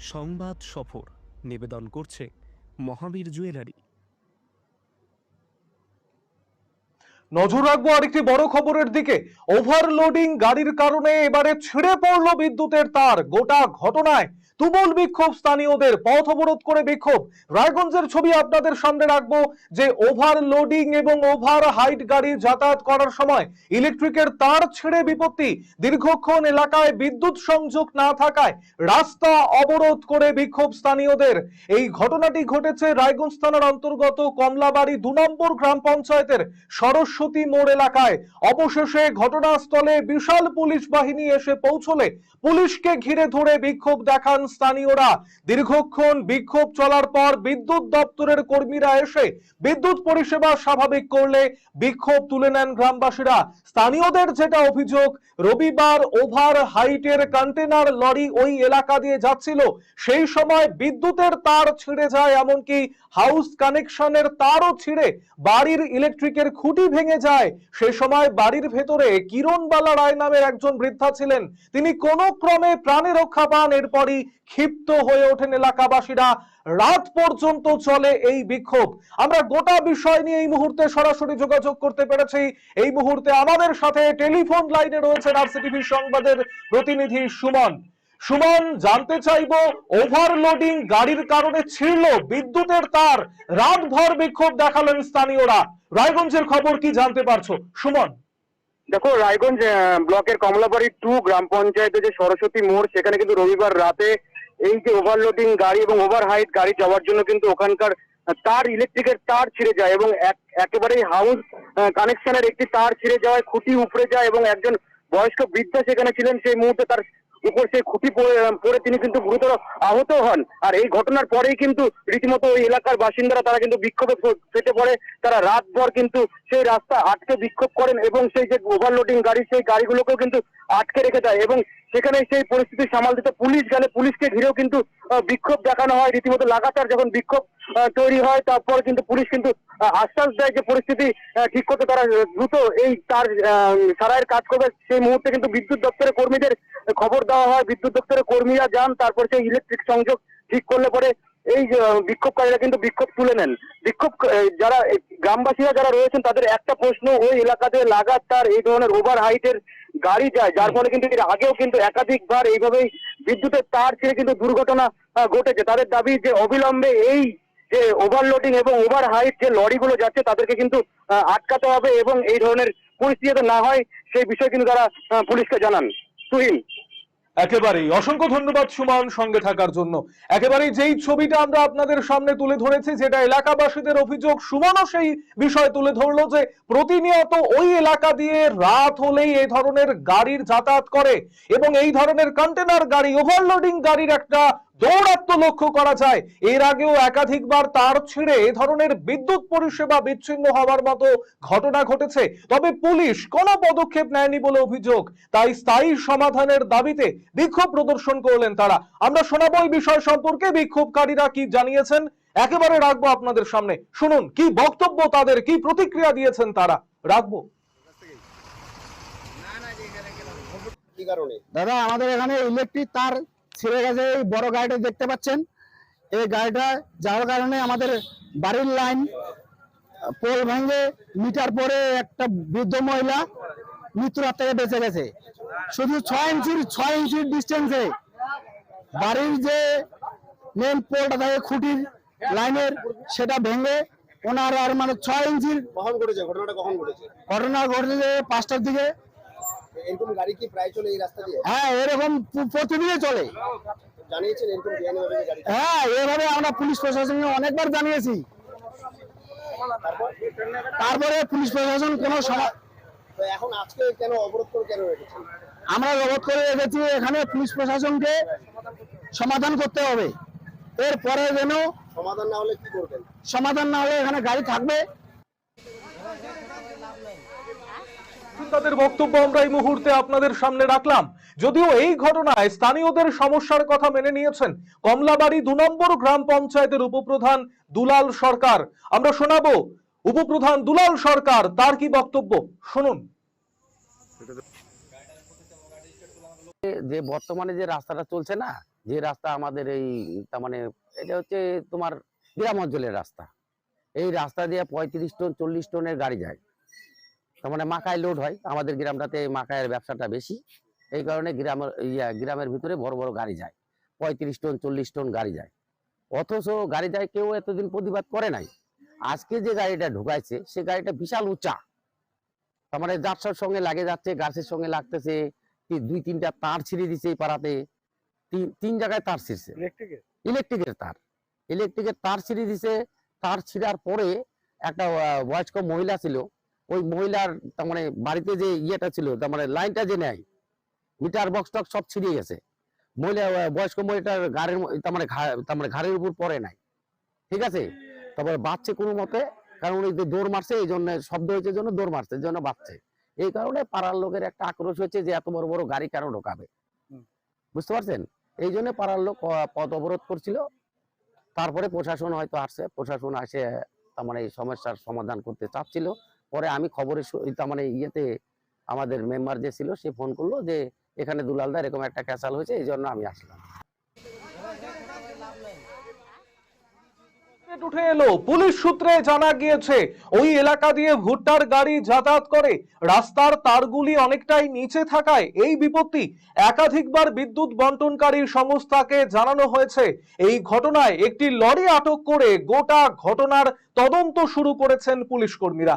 সংবাদ সফর নিবেদন করছে মহাবীর জুয়েলারি। নজর রাখব আরেকটি বড় খবরের দিকে। ওভারলোডিং গাড়ির কারণে এবারে ছিঁড়ে পড়ল বিদ্যুতের তার। গোটা ঘটনায় তুমুল বিক্ষোভ স্থানীয়দের, পথ অবরোধ করে বিক্ষোভ। রায়গঞ্জের ছবি আপনাদের সামনে রাখব, যে ওভারলোডিং এবং ওভার হাইট গাড়ি যাতায়াত করার সময় ইলেকট্রিকের তার ছিঁড়ে বিপত্তি। দীর্ঘক্ষণ এলাকায় বিদ্যুৎ সংযোগ না থাকায় রাস্তা অবরোধ করে বিক্ষোভ স্থানীয়দের। এই ঘটনাটি ঘটেছে রায়গঞ্জ থানার অন্তর্গত কমলাবাড়ি দু নম্বর গ্রাম পঞ্চায়েতের সরস্বতী মোড় এলাকায়। অবশেষে ঘটনাস্থলে বিশাল পুলিশ বাহিনী এসে পৌঁছলে পুলিশকে ঘিরে ধরে বিক্ষোভ দেখান স্থানীয়রা দীর্ঘক্ষণ বিক্ষোভ চলার পর বিদ্যুৎ দপ্তরের কর্মীরা এসে বিদ্যুৎ পরিষেবা স্বাভাবিক করলে বিক্ষোভ তুলে নেন গ্রামবাসীরা। স্থানীয়দের যেটা অভিযোগ, রবিবার ওভার হাইটের কন্টেনার লরি ওই এলাকা দিয়ে যাচ্ছিল। সেই সময় বিদ্যুতের তার ছিঁড়ে যায়, এমনকি হাউস কানেকশনের তারও ছিঁড়ে বাড়ির ইলেকট্রিকের খুঁটি ভেঙে যায়। সে সময় বাড়ির ভেতরে কিরণবালা রায় নামের একজন বৃদ্ধা ছিলেন। তিনি কোনো ক্রমে প্রাণে রক্ষা পান, এরপরই ক্ষিপ্ত হয়ে ওঠেন এলাকাবাসীরা। রাত পর্যন্ত চলে এই বিক্ষোভ। আমরা গোটা বিষয় নিয়ে এই মুহূর্তে সরাসরি যোগাযোগ করতে পেরেছি। এই মুহূর্তে আমাদের সাথে টেলিফোন লাইনে রয়েছে রাজসিটিভি সংবাদের প্রতিনিধি সুমন। সুমন, জানতে চাইব ওভারলোডিং গাড়ির কারণে ছিঁড়ল বিদ্যুতের তার। রাতভর বিক্ষোভ দেখালেন স্থানীয়রা। রায়গঞ্জের খবর কি জানতে পারছ? সুমন। দেখো, রায়গঞ্জ ব্লকের কমলাবাড়ি টু গ্রাম পঞ্চায়েতে যে সরস্বতী মোড়, সেখানে কিন্তু রবিবার রাতে এই যে ওভারলোডিং গাড়ি এবং ওভার হাইট গাড়ি যাওয়ার জন্য কিন্তু ওখানকার তার ইলেকট্রিকের তার ছিঁড়ে যায় এবং এক- একেবারেই হাউস কানেকশনের একটি তার ছিঁড়ে যাওয়ায় খুঁটি উপড়ে যায় এবং একজন বয়স্ক বৃদ্ধা সেখানে ছিলেন সেই মুহূর্তে তার উপর সেই খুঁটি পড়ে তিনি কিন্তু গুরুতর আহত হন। আর এই ঘটনার পরেই কিন্তু রীতিমতো ওই এলাকার বাসিন্দারা তারা কিন্তু বিক্ষোভে ফেটে পড়ে। তারা রাতভর কিন্তু সেই রাস্তা আটকে বিক্ষোভ করেন এবং সেই যে ওভারলোডিং গাড়ি, সেই গাড়িগুলোকেও কিন্তু আটকে রেখে দেয় এবং সেখানে সেই পরিস্থিতি সামাল দিতে পুলিশ গেলে পুলিশকে ঘিরেও কিন্তু বিক্ষোভ দেখানো হয়। রীতিমতো লাগাতার যখন বিক্ষোভ তৈরি হয়, তারপর কিন্তু পুলিশ কিন্তু আশ্বাস দেয় যে পরিস্থিতি ঠিক করতে তারা দ্রুত এই তার সারাইয়ের কাজ করবে। সেই মুহূর্তে কিন্তু বিদ্যুৎ দপ্তরের কর্মীদের খবর দেওয়া হয়। বিদ্যুৎ দপ্তরের কর্মীরা যান, তারপর সেই ইলেকট্রিক সংযোগ ঠিক করলে পরে এই বিক্ষোভকারীরা কিন্তু বিক্ষোভ তুলে নেন। বিক্ষোভ যারা গ্রামবাসীরা যারা রয়েছেন, তাদের একটা প্রশ্ন, ওই এলাকাতে লাগাতার এই ধরনের ওভার হাইটের গাড়ি যায়, যার ফলে কিন্তু এর আগেও কিন্তু একাধিকবার এইভাবেই বিদ্যুতের তার ছিঁড়ে কিন্তু দুর্ঘটনা ঘটেছে। তাদের দাবি যে অবিলম্বে এই যে ওভারলোডিং এবং ওভার হাইট যে লরিগুলো যাচ্ছে, তাদেরকে কিন্তু আটকাতে হবে এবং এই ধরনের পরিস্থিতি না হয়, সেই বিষয়ে কিন্তু তারা পুলিশকে জানান। তুহিন একেবারেই। অসংখ্য ধন্যবাদ সুমান সঙ্গে থাকার জন্য। একেবারেই যেই ছবিটা আমরা আপনাদের সামনে তুলে ধরেছি যেটা এলাকাবাসীদের অভিযোগ, সুমনও সেই বিষয় তুলে ধরলো যে প্রতিনিয়ত ওই এলাকা দিয়ে রাত হলেই এই ধরনের গাড়ির যাতায়াত করে এবং এই ধরনের কন্টেনার গাড়ি ওভারলোডিং গাড়ির একটা দৌরাত্ম লক্ষ্য করা যায়। এর আগেও একাধিকবার তার ছিঁড়ে এ ধরনের বিদ্যুৎ পরিষেবা বিচ্ছিন্ন হওয়ার মতো ঘটনা ঘটেছে। তবে পুলিশ কোনো পদক্ষেপ নেয়নি বলে অভিযোগ। তাই স্থায়ী সমাধানের দাবিতে বিক্ষোভ প্রদর্শন করলেন তারা। আমরা শোনাবো এই বিষয় সম্পর্কে বিক্ষোভকারীরা কি জানিয়েছেন। একেবারে রাখব আপনাদের সামনে। শুনুন কি বক্তব্য তাদের কি প্রতিক্রিয়া দিয়েছেন তারা? রাখব। দাদা আমাদের এখানে ইলেকট্রিক তার ছিঁড়ে গেছে এই বড় গাড়িটা দেখতে পাচ্ছেন? এই গাড়িটা যাওয়ার কারণে আমাদের বাড়ির লাইন পোল ভেঙে মিটার পরে একটা বৃদ্ধ মহিলা মৃত্যুর হাত থেকে বেঁচে গেছে। শুধু ছয় ইঞ্চির ছয় ইঞ্চির ডিস্টেন্সে বাড়ির যে মেন পোলটা থাকে খুঁটির লাইনের সেটা ভেঙে ওনার আর মানে ছয় ইঞ্চির ঘটনা ঘটেছে পাঁচটার দিকে। এরকম গাড়ি কি প্রায় চলে এই রাস্তা দিয়ে? হ্যাঁ এরকম প্র- প্রতিদিনে চলে। জানিয়েছেন এরকম গাড়ি হ্যাঁ এভাবে আমরা পুলিশ প্রশাসনকে অনেকবার জানিয়েছি। তারপরে পুলিশ প্রশাসন কোনো এখন আজকে কেন অবরোধ করে কেন রেখেছেন? আমরা রোধ করে রেখেছি এখানে পুলিশ প্রশাসনকে সমাধান করতে হবে। এরপরে যেন সমাধান না হলে কি করবেন? সমাধান না হলে এখানে গাড়ি থাকবে। তাদের বক্তব্য আমরা এই মুহূর্তে আপনাদের সামনে রাখলাম। যদিও এই ঘটনায় স্থানীয়দের সমস্যার কথা মেনে নিয়েছেন কমলাবাড়ি দু নম্বর গ্রাম পঞ্চায়েতের উপপ্রধান দুলাল সরকার। আমরা শোনাবো উপপ্রধান দুলাল সরকার, তার কি বক্তব্য? শুনুন। যে বর্তমানে যে রাস্তাটা চলছে না, যে রাস্তা আমাদের এই, তার মানে এটা হচ্ছে তোমার গ্রাম অঞ্চলের রাস্তা। এই রাস্তা দিয়ে পঁয়ত্রিশ টন, চল্লিশ টনের গাড়ি যায়। তার মানে মাকাই লোড হয়। আমাদের গ্রামটাতে মাকাইয়ের ব্যবসাটা বেশি। এই কারণে গ্রামের ইয়া গ্রামের ভিতরে বড় বড় গাড়ি যায়। পঁয়ত্রিশ টন চল্লিশ টন গাড়ি যায়। অথচ গাড়ি যায় কেউ এতদিন প্রতিবাদ করে নাই। আজকে যে গাড়িটা ঢুকাইছে সে গাড়িটা বিশাল উঁচা। তার মানে যাত্রার সঙ্গে লাগে যাচ্ছে গাছের সঙ্গে লাগতেছে। দুই তিনটা তার ছিঁড়ে দিছে এই পাড়াতে। তিন জায়গায় তার ছিঁড়ছে। ইলেকট্রিকের তার। ইলেকট্রিকের তার ছিঁড়ে দিছে। তার ছিঁড়ার পরে একটা বয়স্ক মহিলা ছিল ওই মহিলার তার মানে বাড়িতে যে ইয়েটা ছিল তার মানে লাইনটা যে নেয় মিটার বক্স টক্স সব ছিঁড়ে গেছে। মহিলা বয়স্ক মহিলাটার গাড়ির তার মানে তার মানে ঘাড়ের উপর পড়ে নাই। ঠিক আছে? তারপরে বাচ্চে কোনো মতে কারণ যে দৌড় মারছে এই জন্য শব্দ হয়েছে জন্য দৌড় মারছে এই জন্য বাচ্চে এই কারণে পাড়ার লোকের একটা আক্রোশ হয়েছে যে এত বড় বড় গাড়ি কেন ঢোকাবে? বুঝতে পারছেন? এই জন্য পাড়ার লোক পথ অবরোধ করছিল। তারপরে প্রশাসন হয়তো আসছে প্রশাসন আসে তার মানে এই সমস্যার সমাধান করতে চাচ্ছিল। পরে আমি খবরে মানে ইয়েতে আমাদের মেম্বার যে ছিল, সে ফোন করল যে এখানে দুলালদা এরকম একটা ক্যাসাল হয়েছে, এই জন্য আমি আসলাম। উঠে এলো, পুলিশ সূত্রে জানা গিয়েছে, ওই এলাকা দিয়ে ভুট্টার গাড়ি যাতায়াত করে। রাস্তার তারগুলি অনেকটাই নিচে থাকায় এই বিপত্তি একাধিকবার বিদ্যুৎ বন্টনকারী সংস্থাকে জানানো হয়েছে। এই ঘটনায় একটি লরি আটক করে গোটা ঘটনার তদন্ত শুরু করেছেন পুলিশ কর্মীরা।